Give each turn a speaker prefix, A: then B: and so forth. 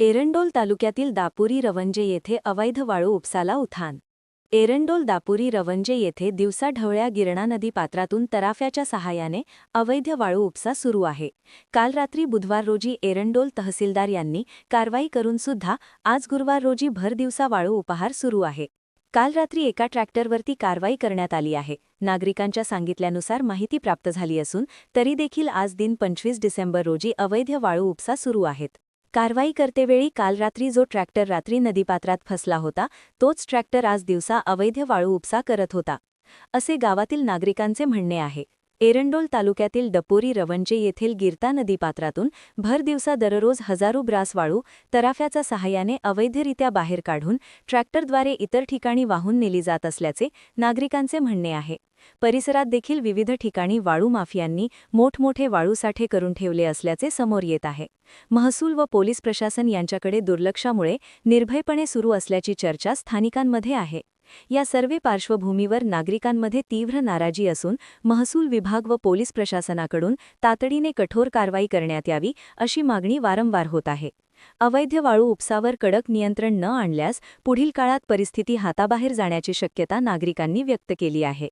A: एरंडोल तालुक्यातील दापुरी रवंजे येथे अवैध वाळू उपसाला उथान. एरंडोल दापुरी रवंजे येथे दिवसा ढवळ्या गिरणा नदी पात्रातून तराफ्याच्या सहाय्याने अवैध वाळू उपसा सुरू आहे. काल रात्री बुधवार रोजी एरंडोल तहसीलदार यांनी कारवाई करून सुद्धा आज गुरुवार रोजी भर दिवसा वाळू उपहार सुरू आहे. काल रात्री एका ट्रॅक्टरवरती कारवाई करण्यात आली आहे. नागरिकांच्या सांगितल्यानुसार माहिती प्राप्त झाली असून तरी देखील आज दिन पंचवीस डिसेंबर रोजी अवैध वाळू उपसा सुरू आहेत. कारवाई करतेवेळी काल रात्री जो ट्रॅक्टर रात्री नदीपात्रात फसला होता तोच ट्रॅक्टर आज दिवसा अवैध वाळू उपसा करत होता. असे गावातील नागरिकांचे म्हणणे आहे. एरंडोल तालुक्यातील डपोरी रवंजे येथील गिरता नदीपात्रातून भर दिवसा दररोज हजारो ब्रास वाळू तराफ्याचा सहाय्याने अवैधरित्या बाहेर काढून ट्रॅक्टरद्वारे इतर ठिकाणी वाहून नेली जात असल्याचे नागरिकांचे म्हणणे आहे. परिसरात देखील विविध ठिकाणी वाळू माफियांनी मोठमोठे वाळूसाठे करून ठेवले असल्याचे समोर येत आहे. महसूल व पोलीस प्रशासन यांच्याकडे दुर्लक्षामुळे निर्भयपणे सुरू असल्याची चर्चा स्थानिकांमध्ये आहे. या सर्व पार्श्वभूमीवर नागरिकांमध्ये तीव्र नाराजी असून महसूल विभाग व पोलीस प्रशासनाकडून तातडीने कठोर कारवाई करण्यात यावी अशी मागणी वारंवार होत आहे. अवैध वाळू उपसावर कडक नियंत्रण न आणल्यास पुढील काळात परिस्थिती हाताबाहेर जाण्याची शक्यता नागरिकांनी व्यक्त केली आहे.